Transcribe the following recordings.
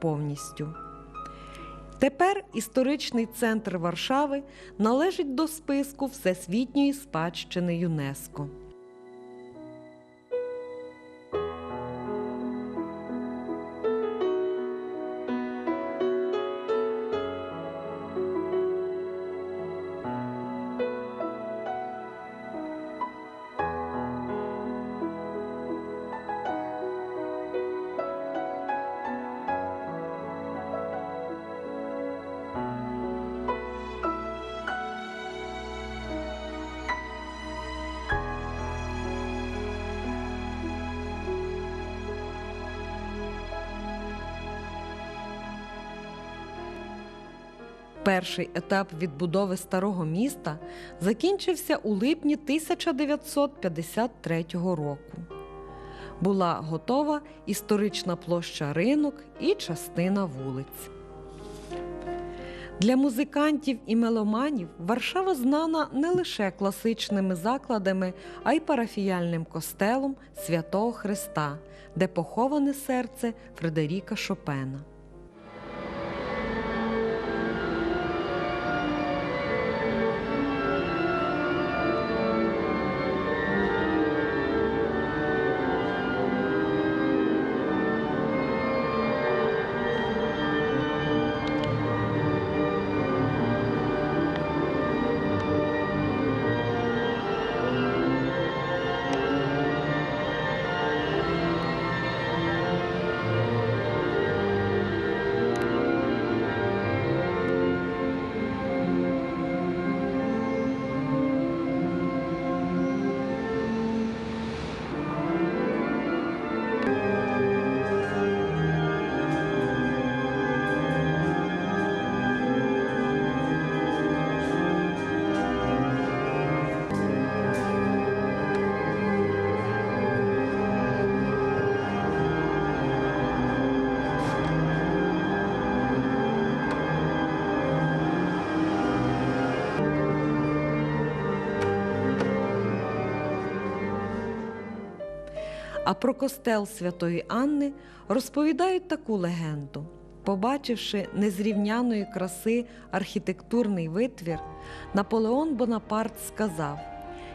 повністю. Тепер історичний центр Варшави належить до списку Всесвітньої спадщини ЮНЕСКО. Перший етап відбудови старого міста закінчився у липні 1953 року. Була готова історична площа ринок і частина вулиць. Для музикантів і меломанів Варшава знана не лише класичними закладами, а й парафіяльним костелом Святого Христа, де поховане серце Фредеріка Шопена. А про костел Святої Анни розповідають таку легенду. Побачивши незрівняної краси архітектурний витвір, Наполеон Бонапарт сказав: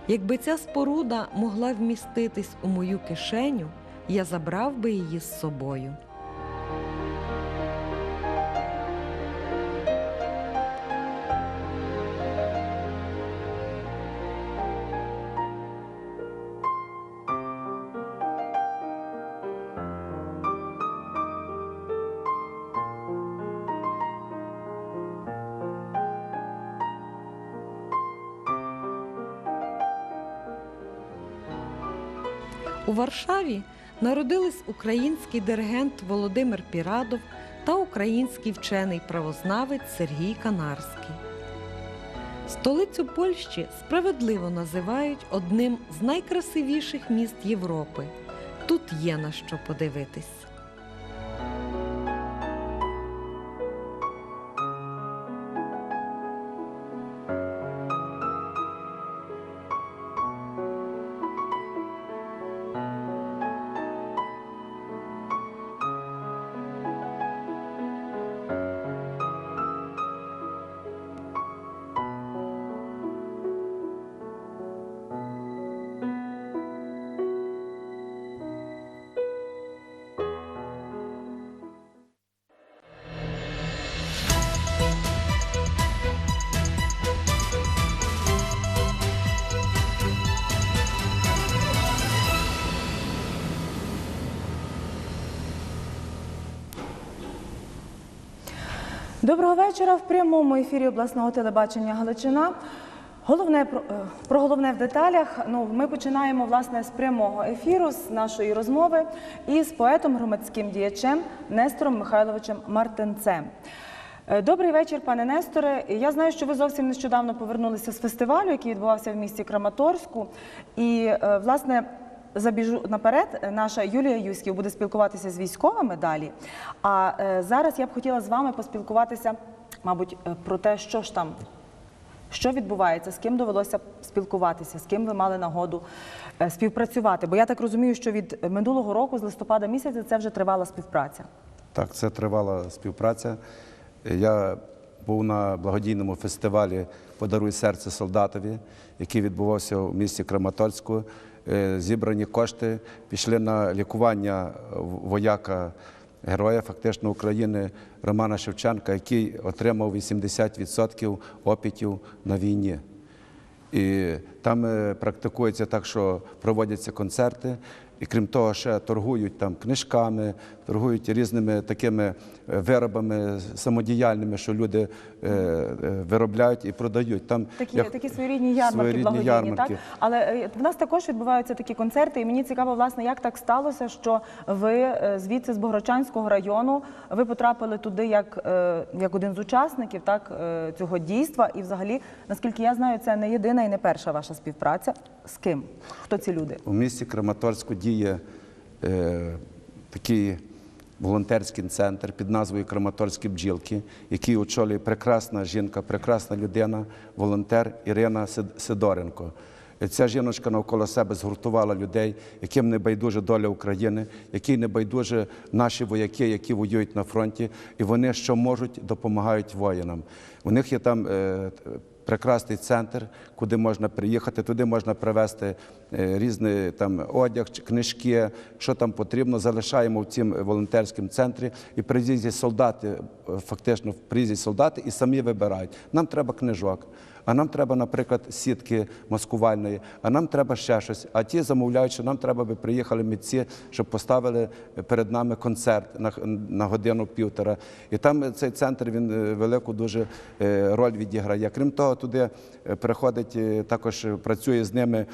якби ця споруда могла вміститись у мою кишеню, я забрав би її з собою. У Варшаві народились український диригент Володимир Пірадов та український вчений правознавець Сергій Канарський. Столицю Польщі справедливо називають одним з найкрасивіших міст Європи. Тут є на що подивитись. Доброго вечора в прямому ефірі обласного телебачення Галичина. Головне про, е, головне в деталях. Ну, ми починаємо власне з прямого ефіру, з нашої розмови із поетом, громадським діячем Нестором Михайловичем Мартинцем. Е, Добрий вечір, пане Несторе. Я знаю, що ви зовсім нещодавно повернулися з фестивалю, який відбувався в місті Краматорську. І, е, власне, забіжу наперед, наша Юлія Юськів буде спілкуватися з військовими далі. А е, зараз я б хотіла з вами поспілкуватися, мабуть, е, про те, що ж там. Що відбувається, з ким довелося спілкуватися, з ким ви мали нагоду е, співпрацювати? Бо я так розумію, що від минулого року, з листопада місяця, це вже тривала співпраця. Так, це тривала співпраця. Я був на благодійному фестивалі Подаруй серце солдатові, який відбувався у місті Краматорську. Е, Зібрані кошти пішли на лікування вояка героя фактично України Романа Шевченка, який отримав 80% опітів на війні. І там е, практикується так, що проводяться концерти, і крім того, ще торгують там книжками, торгують різними такими е, виробами самодіяльними, що люди е, е, виробляють і продають. Там Такі, як- такі своєрідні ярмарки, своєрідні благодійні, ярмарки. так? Але в нас також відбуваються такі концерти, і мені цікаво, власне, як так сталося, що ви звідси з Богородчанського району ви потрапили туди як, як один з учасників так, цього дійства. І взагалі, наскільки я знаю, це не єдина і не перша ваша співпраця. З ким? Хто ці люди? У місті Краматорську діє е, такий волонтерський центр під назвою Краматорські бджілки, який очолює прекрасна жінка, прекрасна людина, волонтер Ірина Сидоренко. Ця жіночка навколо себе згуртувала людей, яким не байдуже доля України, яким не байдуже наші вояки, які воюють на фронті, і вони що можуть, допомагають воїнам. У них є там е, прекрасний центр, куди можна приїхати, туди можна привезти е, різний там одяг, книжки, що там потрібно. Залишаємо в цім волонтерському центрі і приїздять солдати, е, фактично приїздять солдати і самі вибирають. Нам треба книжок. А нам треба, наприклад, сітки маскувальної, а нам треба ще щось. А ті замовляють, що нам треба би приїхали митці, щоб поставили перед нами концерт на, на годину півтора. І там цей центр він е, велику дуже е, роль відіграє. Крім того, туди е, приходить також працює з ними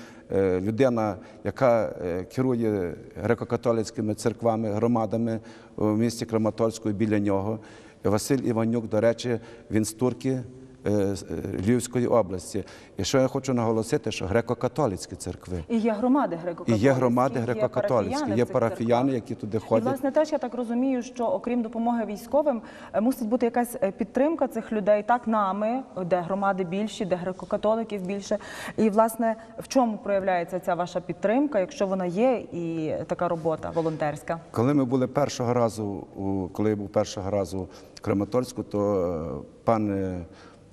людина, яка керує греко-католицькими церквами, громадами у місті Краматорську біля нього. Василь Іванюк, до речі, він з турки Львівської області. І що я хочу наголосити, що греко-католицькі церкви. І є громади греко-католицькі. є громади греко-католицькі, є парафіяни, які туди І, ходять. власне, теж я так розумію, що окрім допомоги військовим, е, мусить бути якась е, підтримка цих людей, так нами, де громади більші, де греко-католиків більше. І, власне, в чому проявляється ця ваша підтримка, якщо вона є, і така робота волонтерська? Коли ми були першого разу, коли я був першого разу в Краматорську, то е, пан е,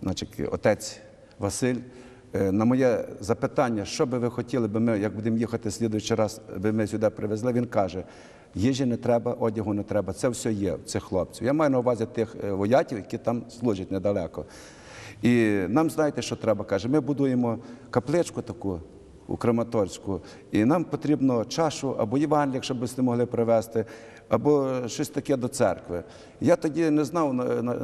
значить, отець Василь е, на моє запитання, що би ви хотіли, би ми, як будемо їхати слідуючий раз, би ми сюди привезли, він каже: їжі не треба, одягу не треба, це все є цих хлопців. Я маю на увазі тих е, воятів, які там служать недалеко. І нам знаєте, що треба, каже, ми будуємо капличку таку у Краматорську, і нам потрібно чашу або Євангелія, щоб ви могли привезти, або щось таке до церкви. Я тоді не знав, на- на-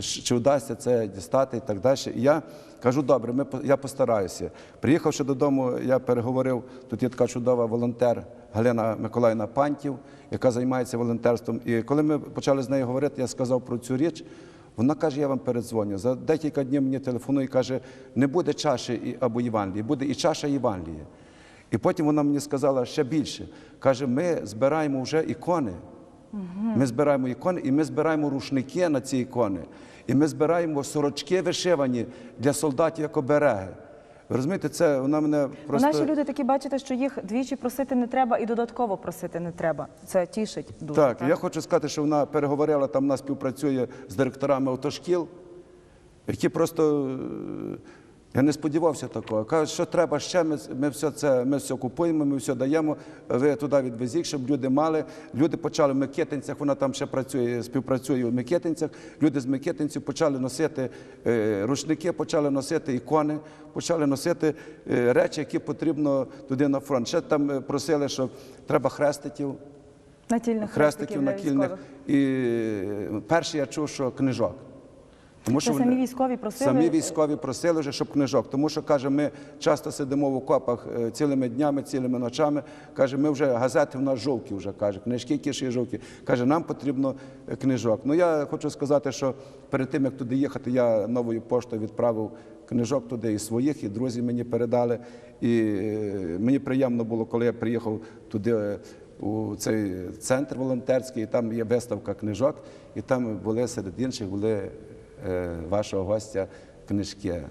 чи вдасться це дістати і так далі. І я кажу, добре, ми, я постараюся. Приїхавши додому, я переговорив, тут є така чудова волонтер Галина Миколаївна Пантів, яка займається волонтерством. І коли ми почали з нею говорити, я сказав про цю річ. Вона каже, я вам передзвоню. За декілька днів мені телефонує і каже, не буде чаші або Євангелії, буде і чаша Євангелія. І потім вона мені сказала ще більше. Каже, ми збираємо вже ікони. Ми збираємо ікони, і ми збираємо рушники на ці ікони. І ми збираємо сорочки вишивані для солдатів як обереги. Ви розумієте, це вона мене просто. Наші люди такі бачите, що їх двічі просити не треба і додатково просити не треба. Це тішить дуже. Так, я хочу сказати, що вона переговорила, там вона співпрацює з директорами автошкіл, які просто. Я не сподівався такого. Кажуть, що треба ще, ми, ми все це ми все купуємо, ми все даємо. Ви туди відвезіть, щоб люди мали. Люди почали в Микитинцях, вона там ще працює, співпрацює в Микитинцях. Люди з Микитинців почали носити е, рушники, почали носити ікони, почали носити е, речі, які потрібно туди на фронт. Ще там е, просили, що треба хрестиків Натільних хрестиків для накільних. І перший я чув, що книжок. Тому Це самі військові просили? Самі військові просили вже, щоб книжок. Тому що, каже, ми часто сидимо в окопах е, цілими днями, цілими ночами. Каже, ми вже газети в нас жовті вже, каже, книжки киші жовті. Каже, нам потрібно е, книжок. Ну я хочу сказати, що перед тим, як туди їхати, я новою поштою відправив книжок туди і своїх, і друзі мені передали. І е, мені приємно було, коли я приїхав туди. е, у цей центр волонтерський, і там є виставка книжок, і там були серед інших були вашого гостя книжки.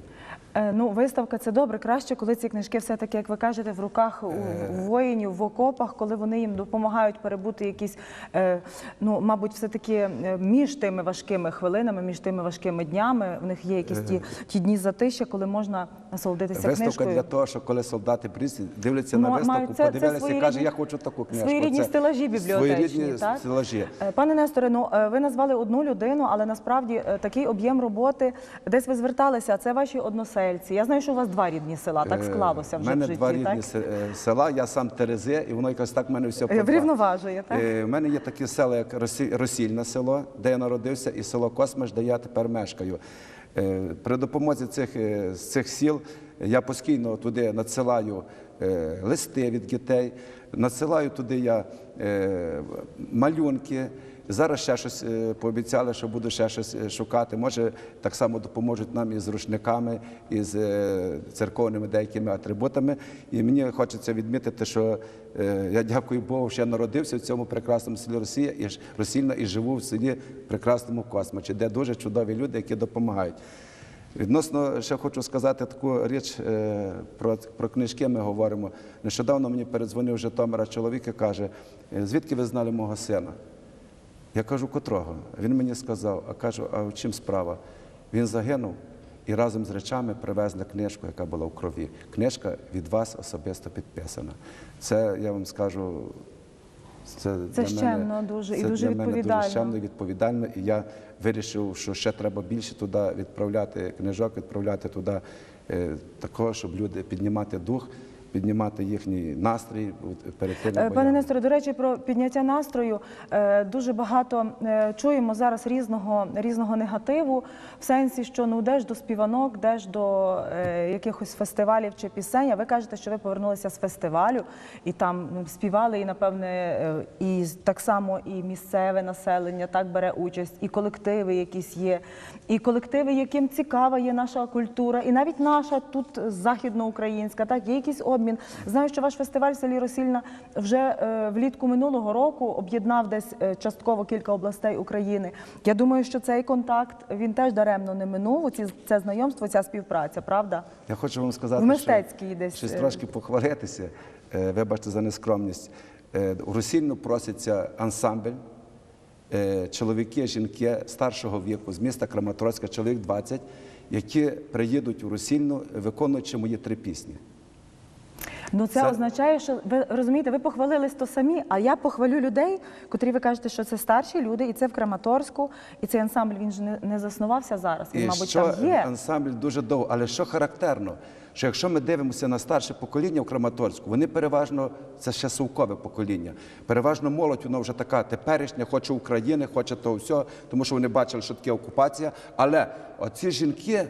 Е, Ну, виставка це добре. Краще, коли ці книжки все-таки, як ви кажете, в руках у Е. воїнів, в окопах, коли вони їм допомагають перебути якісь, е, ну, мабуть, все-таки е, між тими важкими хвилинами, між тими важкими днями. В них є якісь ті, ті дні затища, коли можна насолодитися Виставка книжкою. для того, що коли солдати прийшли, дивляться Ну, на виставку, це- це подивилися і своєрідні- каже, я хочу таку книжку. своєрідні Це стелажі бібліотечні, Своєрідні так? стелажі. Е, Пане Несторе, ну е, ви назвали одну людину, але насправді е, такий об'єм роботи, десь ви зверталися, це ваші односельці. Я знаю, що у вас два рідні села, так склалося вже мене в житті, два рідні е, села, я сам Терезе, і воно якось так в мене все. Врівноважує, так? У мене є такі села, як Росі- Росільне село, де я народився, і село Космиш, де я тепер мешкаю. Е, При допомозі цих, е, з цих сіл я постійно туди надсилаю е, листи від дітей, надсилаю туди я малюнки. Зараз ще щось е, пообіцяли, що буду ще щось е, шукати. Може, так само допоможуть нам із рушниками, із е, церковними деякими атрибутами. І мені хочеться відмітити, що я дякую Богу, що я народився в цьому прекрасному селі Росія і Росільна і живу в селі прекрасному Космачі, де дуже чудові люди, які допомагають. Відносно ще хочу сказати таку річ про, про книжки. Ми говоримо. Нещодавно мені передзвонив Житомира чоловік і каже: «Е, звідки ви знали мого сина? Я кажу, котрого? Він мені сказав, а кажу, а в чим справа? Він загинув і разом з речами привезли книжку, яка була в крові. Книжка від вас особисто підписана. Це я вам скажу. Це, Це для щемно мене, дуже і дуже для мене відповідально. дуже щемно і відповідально. І я вирішив, що ще треба більше туди відправляти книжок, відправляти туди е, такого, щоб люди піднімати дух, піднімати їхній настрій перед Е, Пане боями. Несторе, до речі, про підняття настрою Е, дуже багато е, чуємо зараз різного різного негативу, в сенсі, що ну де ж до співанок, де ж до якихось фестивалів чи пісень. А ви кажете, що ви повернулися з фестивалю і там ну, співали, і напевне, і так само і місцеве населення так бере участь, і колективи якісь є, і колективи, яким цікава є наша культура, і навіть наша тут західноукраїнська, так є якийсь обмін. Знаю, що ваш фестиваль в селі Росільна вже е, влітку минулого року об'єднав десь е, частково кілька областей України. Я думаю, що цей контакт він теж даремно не минув. Це знайомство, ця співпраця, правда? Я хочу вам сказати, В мистецькій що десь, щось е, трошки похвалитися. Вибачте за нескромність. У Росільну проситься ансамбль. Чоловіки, жінки старшого віку з міста Краматорська, чоловік 20, які приїдуть у Росільну, виконуючи мої три пісні. Ну це, Це- означає, що ви розумієте, ви похвалились то самі, а я похвалю людей, котрі ви кажете, що це старші люди, і це в Краматорську, і цей ансамбль він ж не, не заснувався зараз. Він, І мабуть, що там є. ансамбль дуже довго. Але що характерно, що якщо ми дивимося на старше покоління в Краматорську, вони переважно це ще совкове покоління. Переважно молодь, воно вже така теперішня, хоче України, хоче того всього, тому що вони бачили, що таке окупація. Але оці жінки.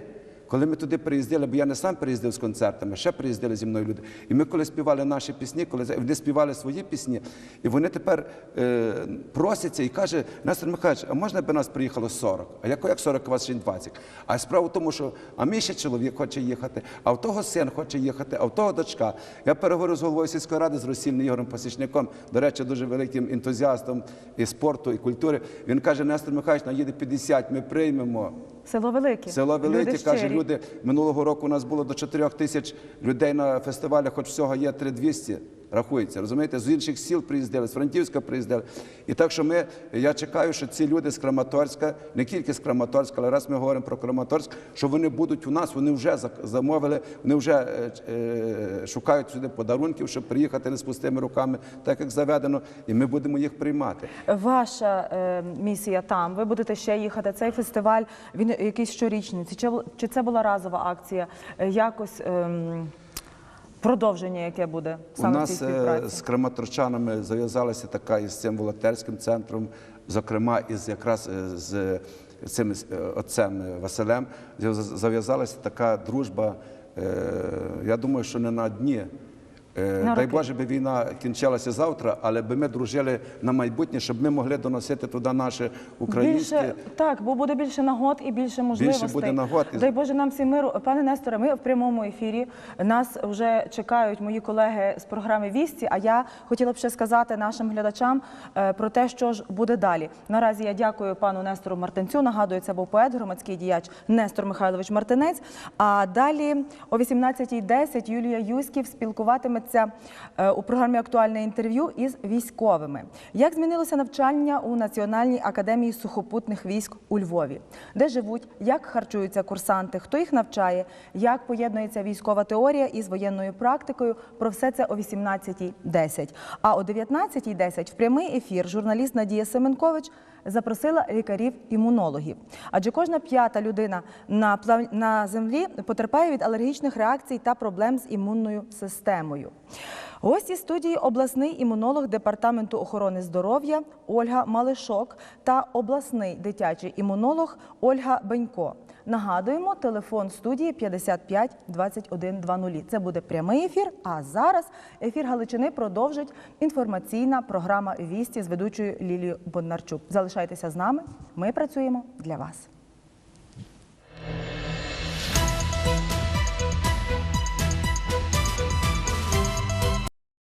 Коли ми туди приїздили, бо я не сам приїздив з концертами, ще приїздили зі мною люди. І ми коли співали наші пісні, коли вони співали свої пісні, і вони тепер е, просяться і каже, Нестор Михайлович, а можна би нас приїхало 40? А як, як 40 у вас ще 20? А справа в тому, що а мій ще чоловік хоче їхати, а в того син хоче їхати, а в того дочка. Я переговорив з головою сільської ради з Росільним Ігорем Пасічником, до речі, дуже великим ентузіастом і спорту, і культури. Він каже, Нестор Михайлович, наїде 50, ми приймемо. Село Велике. Село Велике, Люди каже, щирі. люди минулого року у нас було до 4 тисяч людей на фестивалях, хоч всього є 3200, рахується. Розумієте, з інших сіл приїздили, з Франківська приїздили. І так що ми, я чекаю, що ці люди з Краматорська, не тільки з Краматорська, але раз ми говоримо про Краматорськ, що вони будуть у нас, вони вже замовили, вони вже е, е, шукають сюди подарунків, щоб приїхати не з пустими руками, так як заведено, і ми будемо їх приймати. Ваша е, місія там. Ви будете ще їхати. Цей фестиваль він якийсь щорічний. Чи, це була разова акція? Якось ем, продовження, яке буде У саме в нас цій е, співпраці? з краматорчанами зав'язалася така із цим волонтерським центром, зокрема із якраз е, з цим е, отцем е, Василем, зав- зав'язалася така дружба. Я думаю, що не на дні. Е, Дай роки. Боже, би війна кінчилася завтра, але би ми дружили на майбутнє, щоб ми могли доносити туди наше українське. Більше так, бо буде більше нагод і більше можливостей. буде нагод. Дай Боже нам всім миру. Пане Несторе, ми в прямому ефірі. Нас вже чекають мої колеги з програми Вісті. А я хотіла б ще сказати нашим глядачам е, про те, що ж буде далі. Наразі я дякую пану Нестору Мартинцю. Нагадую, це був поет, громадський діяч Нестор Михайлович Мартинець. А далі о 18.10 Юлія Юськів спілкуватиметься е, у програмі Актуальне інтерв'ю із військовими. Як змінилося навчання у Національній академії сухопутних військ у Львові, де живуть, як харчуються курсанти, хто їх навчає, як поєднується військова теорія із воєнною практикою. Про все це о 18.10. А о 19.10 в прямий ефір журналіст Надія Семенкович запросила лікарів-імунологів. Адже кожна п'ята людина на, на землі потерпає від алергічних реакцій та проблем з імунною системою. Гості студії обласний імунолог департаменту охорони здоров'я Ольга Малишок та обласний дитячий імунолог Ольга Бенько. Нагадуємо, телефон студії 55 21 00. Це буде прямий ефір. А зараз ефір Галичини продовжить інформаційна програма Вісті з ведучою Лілією Бондарчук. Залишайтеся з нами. Ми працюємо для вас.